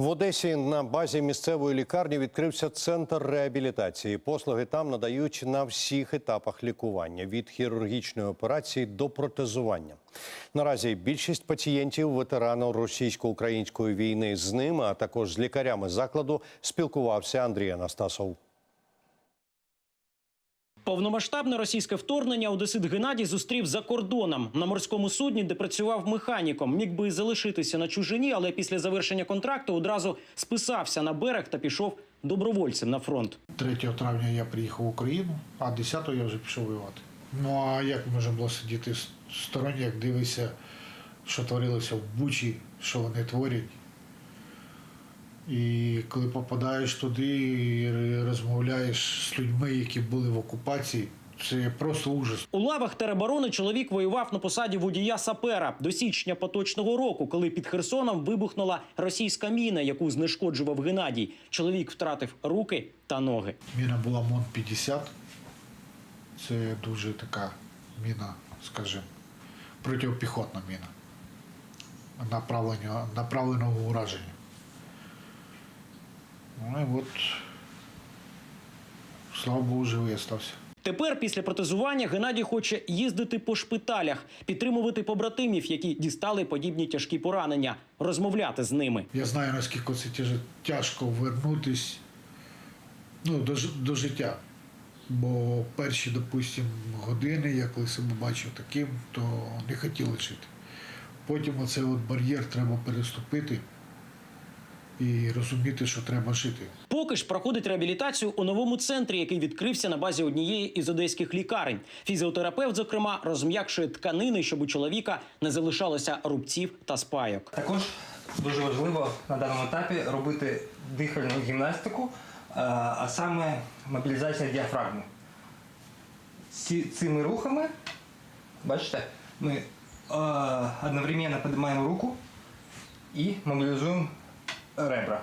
В Одесі на базі місцевої лікарні відкрився центр реабілітації. Послуги там надають на всіх етапах лікування від хірургічної операції до протезування. Наразі більшість пацієнтів ветерани російсько-української війни з ними, а також з лікарями закладу, спілкувався Андрій Анастасов. Повномасштабне російське вторгнення Одесит Геннадій зустрів за кордоном на морському судні, де працював механіком. Міг би залишитися на чужині, але після завершення контракту одразу списався на берег та пішов добровольцем на фронт. 3 травня я приїхав в Україну, а 10 я вже пішов воювати. Ну а як може було сидіти с- сторонні, як дивишся, що творилося в Бучі, що вони творять. І коли попадаєш туди і розмовляєш з людьми, які були в окупації, це просто ужас. У лавах тероборони чоловік воював на посаді водія сапера до січня поточного року, коли під Херсоном вибухнула російська міна, яку знешкоджував Геннадій. Чоловік втратив руки та ноги. Міна була МОН-50. Це дуже така міна, скажімо, протипіхотна міна. Направлення, направленого ураження. От, слава Богу, живий остався. Тепер, після протезування, Геннадій хоче їздити по шпиталях, підтримувати побратимів, які дістали подібні тяжкі поранення, розмовляти з ними. Я знаю, наскільки це тяж- тяжко вернутись ну, до, до життя. Бо перші, допустим, години, я коли себе бачив таким, то не хотіли жити. Потім оцей от бар'єр треба переступити і розуміти, що треба жити. Поки ж проходить реабілітацію у новому центрі, який відкрився на базі однієї із одеських лікарень. Фізіотерапевт, зокрема, розм'якшує тканини, щоб у чоловіка не залишалося рубців та спайок. Також дуже важливо на даному етапі робити дихальну гімнастику, е, а саме мобілізація діафрагми. Цими рухами, бачите, ми е, одновременно піднімаємо руку і мобілізуємо ребра.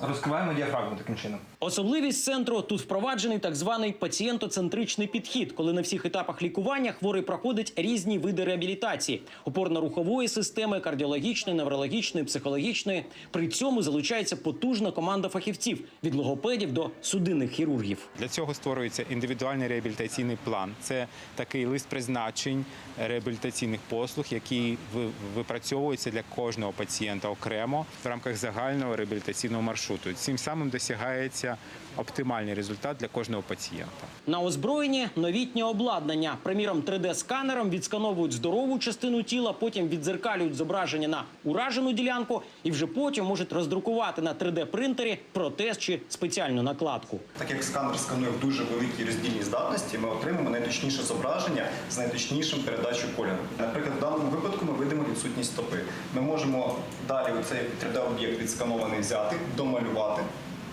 Розкриваємо діафрагму таким чином. Особливість центру тут впроваджений так званий пацієнтоцентричний підхід, коли на всіх етапах лікування хворий проходить різні види реабілітації: опорно-рухової системи, кардіологічної, неврологічної, психологічної. При цьому залучається потужна команда фахівців від логопедів до судинних хірургів. Для цього створюється індивідуальний реабілітаційний план. Це такий лист призначень реабілітаційних послуг, який ви- випрацьовується для кожного пацієнта окремо в рамках загального реабілітаційного маршруту. Цим самим досягається оптимальний результат для кожного пацієнта. На озброєнні новітнє обладнання. Приміром, 3D-сканером відскановують здорову частину тіла, потім відзеркалюють зображення на уражену ділянку, і вже потім можуть роздрукувати на 3D-принтері протез чи спеціальну накладку. Так як сканер сканує в дуже великій роздільній здатності, ми отримаємо найточніше зображення з найточнішим передачею кольору. Наприклад, в даному випадку ми видимо відсутність стопи. Ми можемо далі цей 3D-об'єкт відсканований взяти, домалювати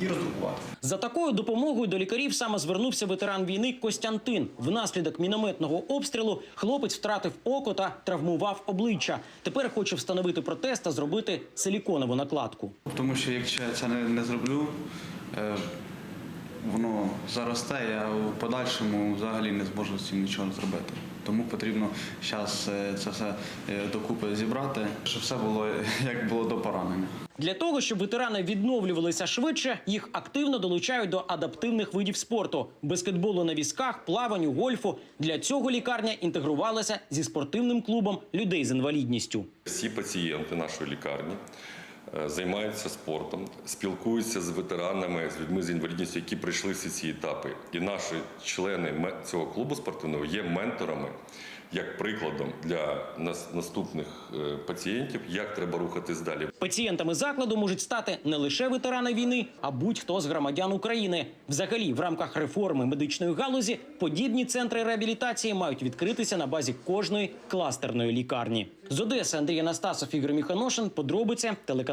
і роздрукувати. За такою допомогою до лікарів саме звернувся ветеран війни Костянтин. Внаслідок мінометного обстрілу хлопець втратив око та травмував обличчя. Тепер хоче встановити протез та зробити силіконову накладку. Тому що якщо я це не, не зроблю, е, воно заросте, я у подальшому взагалі не зможу з цим нічого зробити. Тому потрібно зараз це все е, докупи зібрати, щоб все було як було до поранення. Для того, щоб ветерани відновлювалися швидше, їх активно долучають до адаптивних видів спорту баскетболу на візках, плаванню, гольфу. Для цього лікарня інтегрувалася зі спортивним клубом людей з інвалідністю. Всі пацієнти нашої лікарні е, займаються спортом, спілкуються з ветеранами, з людьми з інвалідністю, які пройшли всі ці етапи. І наші члени цього клубу спортивного є менторами, як прикладом для нас- наступних е, пацієнтів, як треба рухатись далі. Пацієнтами закладу можуть стати не лише ветерани війни, а будь-хто з громадян України. Взагалі, в рамках реформи медичної галузі подібні центри реабілітації мають відкритися на базі кожної кластерної лікарні. З Одеси Андрій Анастасов, Ігор Міханошин. Подробиці телеканал